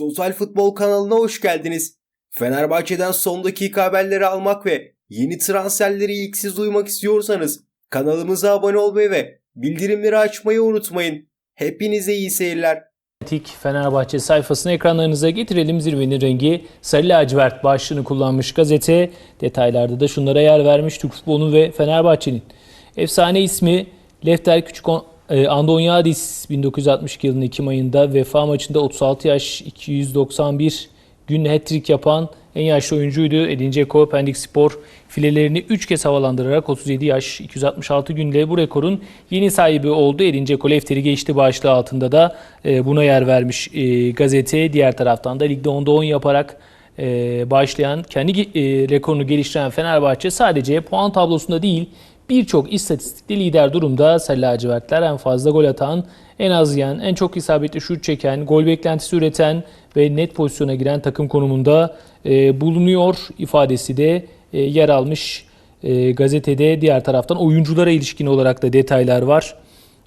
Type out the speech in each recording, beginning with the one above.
Total Futbol kanalına hoş geldiniz. Fenerbahçe'den son dakika haberleri almak ve yeni transferleri ilk siz duymak istiyorsanız kanalımıza abone olmayı ve bildirimleri açmayı unutmayın. Hepinize iyi seyirler. Fenerbahçe sayfasını ekranlarınıza getirelim. Zirvenin rengi sarı lacivert başlığını kullanmış gazete. Detaylarda da şunlara yer vermiş Türk futbolunun ve Fenerbahçe'nin. Efsane ismi Lefter Küçük e, Andonyadis 1962 yılının Ekim ayında vefa maçında 36 yaş 291 gün hat-trick yapan en yaşlı oyuncuydu. Edin Dzeko Pendik Spor filelerini 3 kez havalandırarak 37 yaş 266 günle bu rekorun yeni sahibi oldu. Edin Dzeko Lefter'i geçti başlığı altında da e, buna yer vermiş e, gazete. Diğer taraftan da ligde 10'da 10 yaparak e, başlayan, kendi rekorunu geliştiren Fenerbahçe sadece puan tablosunda değil birçok istatistikte lider durumda. Sarı lacivertler en fazla gol atan, en az yiyen, en çok isabetli şut çeken, gol beklentisi üreten ve net pozisyona giren takım konumunda e, bulunuyor ifadesi de e, yer almış e, gazetede. Diğer taraftan oyunculara ilişkin olarak da detaylar var.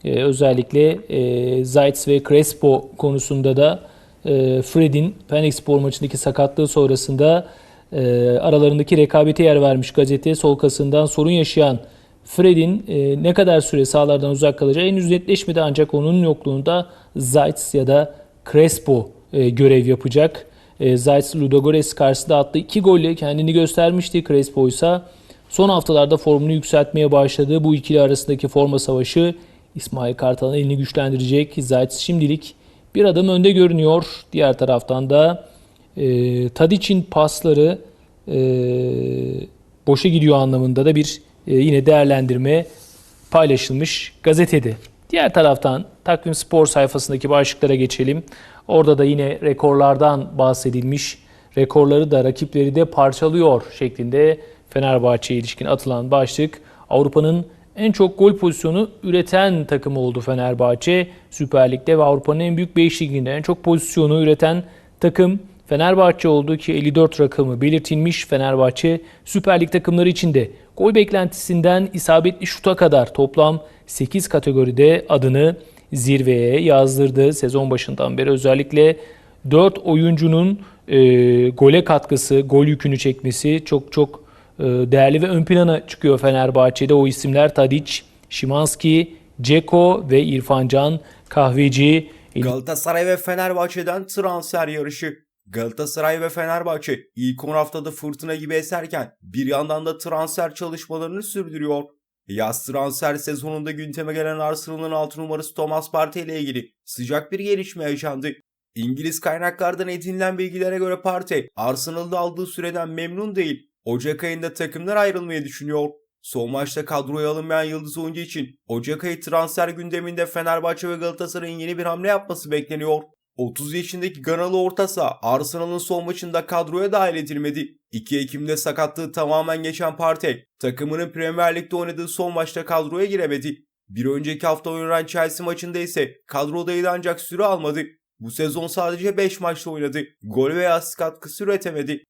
E, özellikle e, Zayt ve Crespo konusunda da e, Fred'in Penix Spor maçındaki sakatlığı sonrasında e, aralarındaki rekabete yer vermiş gazete. Sol kasından sorun yaşayan Fred'in e, ne kadar süre sahalardan uzak kalacağı henüz netleşmedi ancak onun yokluğunda Zayt ya da Crespo e, görev yapacak. E, Zayt Ludogorets karşısında attığı iki golle kendini göstermişti. Crespo ise son haftalarda formunu yükseltmeye başladı. Bu ikili arasındaki forma savaşı İsmail Kartal'ın elini güçlendirecek. Zayt şimdilik bir adım önde görünüyor. Diğer taraftan da e, Tadic'in pasları e, boşa gidiyor anlamında da bir yine değerlendirme paylaşılmış gazetede. Diğer taraftan Takvim Spor sayfasındaki başlıklara geçelim. Orada da yine rekorlardan bahsedilmiş. Rekorları da rakipleri de parçalıyor şeklinde Fenerbahçe'ye ilişkin atılan başlık. Avrupa'nın en çok gol pozisyonu üreten takımı oldu Fenerbahçe. Süper Lig'de ve Avrupa'nın en büyük 5 liginde en çok pozisyonu üreten takım Fenerbahçe oldu ki 54 rakamı belirtilmiş. Fenerbahçe Süper Lig takımları içinde gol beklentisinden isabetli şuta kadar toplam 8 kategoride adını zirveye yazdırdı. Sezon başından beri özellikle 4 oyuncunun e, gole katkısı, gol yükünü çekmesi çok çok e, değerli ve ön plana çıkıyor Fenerbahçe'de. O isimler Tadic, Şimanski, Ceko ve İrfan Can Kahveci. Galatasaray ve Fenerbahçe'den transfer yarışı. Galatasaray ve Fenerbahçe ilk 10 haftada fırtına gibi eserken bir yandan da transfer çalışmalarını sürdürüyor. Yaz transfer sezonunda gündeme gelen Arsenal'ın 6 numarası Thomas Partey ile ilgili sıcak bir gelişme yaşandı. İngiliz kaynaklardan edinilen bilgilere göre Partey, Arsenal'da aldığı süreden memnun değil. Ocak ayında takımdan ayrılmayı düşünüyor. Son maçta kadroya alınmayan Yıldız oyuncu için Ocak ayı transfer gündeminde Fenerbahçe ve Galatasaray'ın yeni bir hamle yapması bekleniyor. 30 yaşındaki Ganalı orta saha Arsenal'ın son maçında kadroya dahil edilmedi. 2 Ekim'de sakatlığı tamamen geçen Partey, takımının Premier Lig'de oynadığı son maçta kadroya giremedi. Bir önceki hafta oynanan Chelsea maçında ise kadrodaydı ancak süre almadı. Bu sezon sadece 5 maçta oynadı. Gol veya asist katkısı üretemedi.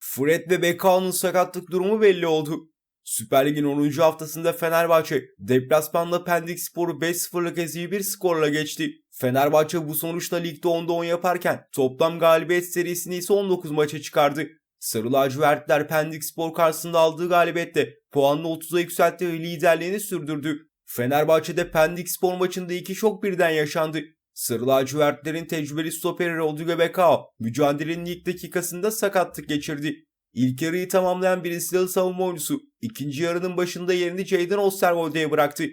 Fred ve Bekao'nun sakatlık durumu belli oldu. Süper Lig'in 10. haftasında Fenerbahçe deplasmanda Pendik Spor'u 5-0'lık eziği bir skorla geçti. Fenerbahçe bu sonuçla ligde 10'da 10 yaparken toplam galibiyet serisini ise 19 maça çıkardı. Sarı lacivertler Pendik Spor karşısında aldığı galibiyette puanını 30'a yükseltti ve liderliğini sürdürdü. Fenerbahçe'de Pendik Spor maçında iki şok birden yaşandı. Sarı lacivertlerin tecrübeli stoperi Rodrigo Becao mücadelenin ilk dakikasında sakatlık geçirdi. İlk yarıyı tamamlayan Brezilyalı savunma oyuncusu ikinci yarının başında yerini Jadon Osterwolde'ye bıraktı.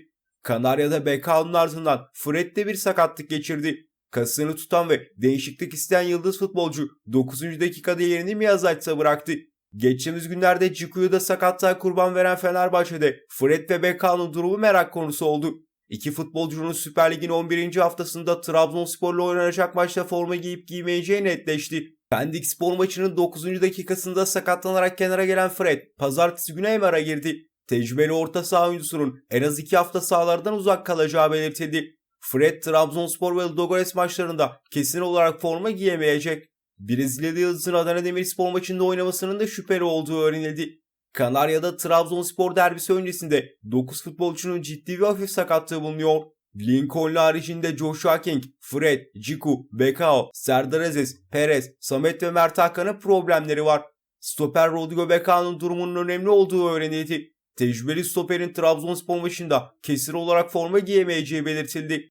Kanarya'da Becao'nun ardından Fred de bir sakatlık geçirdi. Kasını tutan ve değişiklik isteyen yıldız futbolcu 9. dakikada yerini Miyazak'ta bıraktı. Geçtiğimiz günlerde Ciku'yu da sakatlığa kurban veren Fenerbahçe'de Fred ve Becao'nun durumu merak konusu oldu. İki futbolcunun Süper Lig'in 11. haftasında Trabzonspor'la oynanacak maçta forma giyip giymeyeceği netleşti. Pendik spor maçının 9. dakikasında sakatlanarak kenara gelen Fred, pazartesi günü MR'a girdi. Tecrübeli orta saha oyuncusunun en az 2 hafta sahalardan uzak kalacağı belirtildi. Fred, Trabzonspor ve Ludogorets maçlarında kesin olarak forma giyemeyecek. Brezilyalı Yıldız'ın Adana Demirspor maçında oynamasının da şüpheli olduğu öğrenildi. Kanarya'da Trabzonspor derbisi öncesinde 9 futbolcunun ciddi ve hafif sakatlığı bulunuyor. Lincoln haricinde Joshua King, Fred, Ciku, Bekao, Serdar Aziz, Perez, Samet ve Mert Hakan'ın problemleri var. Stoper Rodrigo Bekao'nun durumunun önemli olduğu öğrenildi. Tecrübeli stoperin Trabzonspor maçında kesin olarak forma giyemeyeceği belirtildi.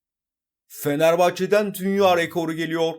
Fenerbahçe'den dünya rekoru geliyor.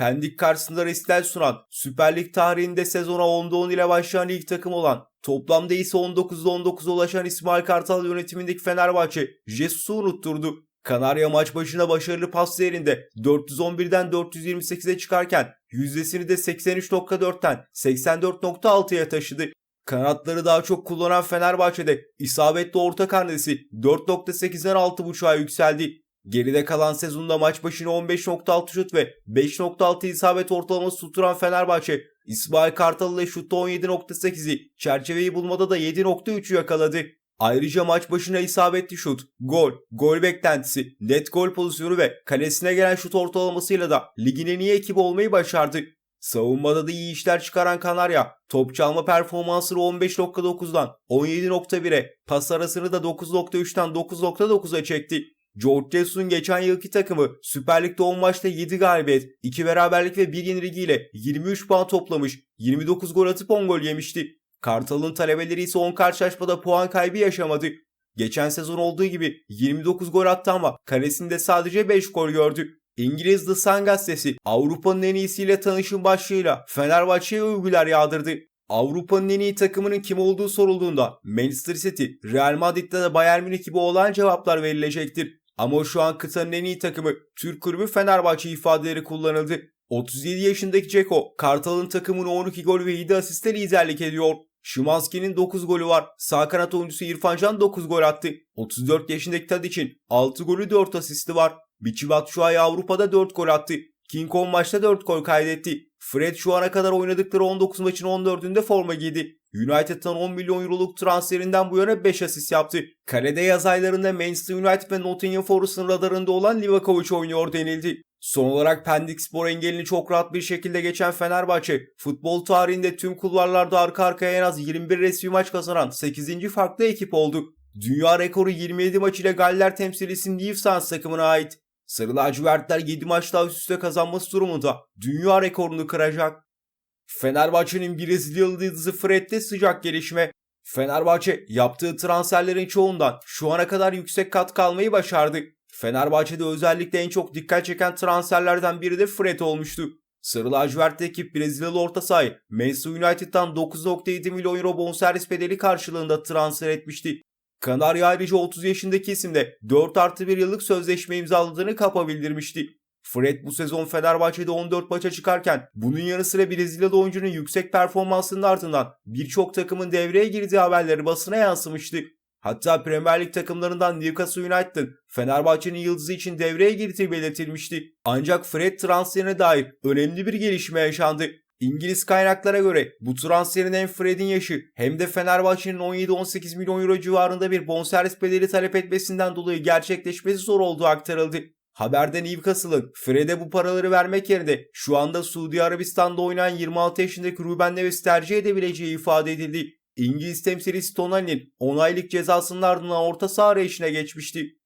Pendik karşısında restel sunan Süper Lig tarihinde sezona 10'da 10 ile başlayan ilk takım olan toplamda ise 19'da 19'a ulaşan İsmail Kartal yönetimindeki Fenerbahçe Jesus'u unutturdu. Kanarya maç başına başarılı pas değerinde 411'den 428'e çıkarken yüzdesini de 83.4'ten 84.6'ya taşıdı. Kanatları daha çok kullanan Fenerbahçe'de isabetli orta karnesi 4.8'den 6.5'a yükseldi. Geride kalan sezonda maç başına 15.6 şut ve 5.6 isabet ortalaması tutturan Fenerbahçe, İsmail Kartal ile şutta 17.8'i, çerçeveyi bulmada da 7.3'ü yakaladı. Ayrıca maç başına isabetli şut, gol, gol beklentisi, net gol pozisyonu ve kalesine gelen şut ortalamasıyla da ligin en iyi ekibi olmayı başardı. Savunmada da iyi işler çıkaran Kanarya, top çalma performansını 15.9'dan 17.1'e, pas arasını da 9.3'ten 9.9'a çekti. George Jesus'un geçen yılki takımı Süper Lig'de 10 maçta 7 galibiyet, 2 beraberlik ve 1 yenilgiyle 23 puan toplamış, 29 gol atıp 10 gol yemişti. Kartal'ın talebeleri ise 10 karşılaşmada puan kaybı yaşamadı. Geçen sezon olduğu gibi 29 gol attı ama kalesinde sadece 5 gol gördü. İngiliz The Sun gazetesi Avrupa'nın en iyisiyle tanışın başlığıyla Fenerbahçe'ye övgüler yağdırdı. Avrupa'nın en iyi takımının kim olduğu sorulduğunda Manchester City, Real Madrid'de de Bayern Münih gibi olan cevaplar verilecektir. Ama şu an kıtanın en iyi takımı Türk kulübü Fenerbahçe ifadeleri kullanıldı. 37 yaşındaki Ceko, Kartal'ın takımını 12 gol ve 7 asiste liderlik ediyor. Şimanski'nin 9 golü var. Sağ kanat oyuncusu İrfan Can 9 gol attı. 34 yaşındaki Tadic'in 6 golü 4 asisti var. Biçi Batshuayi Avrupa'da 4 gol attı. King Kong maçta 4 gol kaydetti. Fred şu ana kadar oynadıkları 19 maçın 14'ünde forma giydi. United'dan 10 milyon euroluk transferinden bu yana 5 asist yaptı. Kalede yaz aylarında Manchester United ve Nottingham Forest'ın radarında olan Livakovic oynuyor denildi. Son olarak Pendik Spor engelini çok rahat bir şekilde geçen Fenerbahçe, futbol tarihinde tüm kulvarlarda arka arkaya en az 21 resmi maç kazanan 8. farklı ekip oldu. Dünya rekoru 27 maç ile Galler temsilcisi New takımına ait. Sarı lacivertler 7 maçta üst üste kazanması durumunda dünya rekorunu kıracak. Fenerbahçe'nin Brezilyalı yıldızı Fred'de sıcak gelişme. Fenerbahçe yaptığı transferlerin çoğundan şu ana kadar yüksek kat almayı başardı. Fenerbahçe'de özellikle en çok dikkat çeken transferlerden biri de Fred olmuştu. Sarı lacivert ekip Brezilyalı orta sahayı Manchester United'dan 9.7 milyon euro bonservis bedeli karşılığında transfer etmişti. Kanarya ayrıca 30 yaşındaki isimde 4 artı 1 yıllık sözleşme imzaladığını kapa bildirmişti. Fred bu sezon Fenerbahçe'de 14 maça çıkarken bunun yanı sıra Brezilyalı oyuncunun yüksek performansının ardından birçok takımın devreye girdiği haberleri basına yansımıştı. Hatta Premier Lig takımlarından Newcastle United'ın Fenerbahçe'nin yıldızı için devreye girdiği belirtilmişti. Ancak Fred transferine dair önemli bir gelişme yaşandı. İngiliz kaynaklara göre bu transferin hem Fred'in yaşı hem de Fenerbahçe'nin 17-18 milyon euro civarında bir bonservis bedeli talep etmesinden dolayı gerçekleşmesi zor olduğu aktarıldı. Haberde Newcastle'ın Fred'e bu paraları vermek yerine şu anda Suudi Arabistan'da oynayan 26 yaşındaki Ruben Neves tercih edebileceği ifade edildi. İngiliz temsilcisi Tonali'nin 10 aylık cezasının ardından orta saha arayışına geçmişti.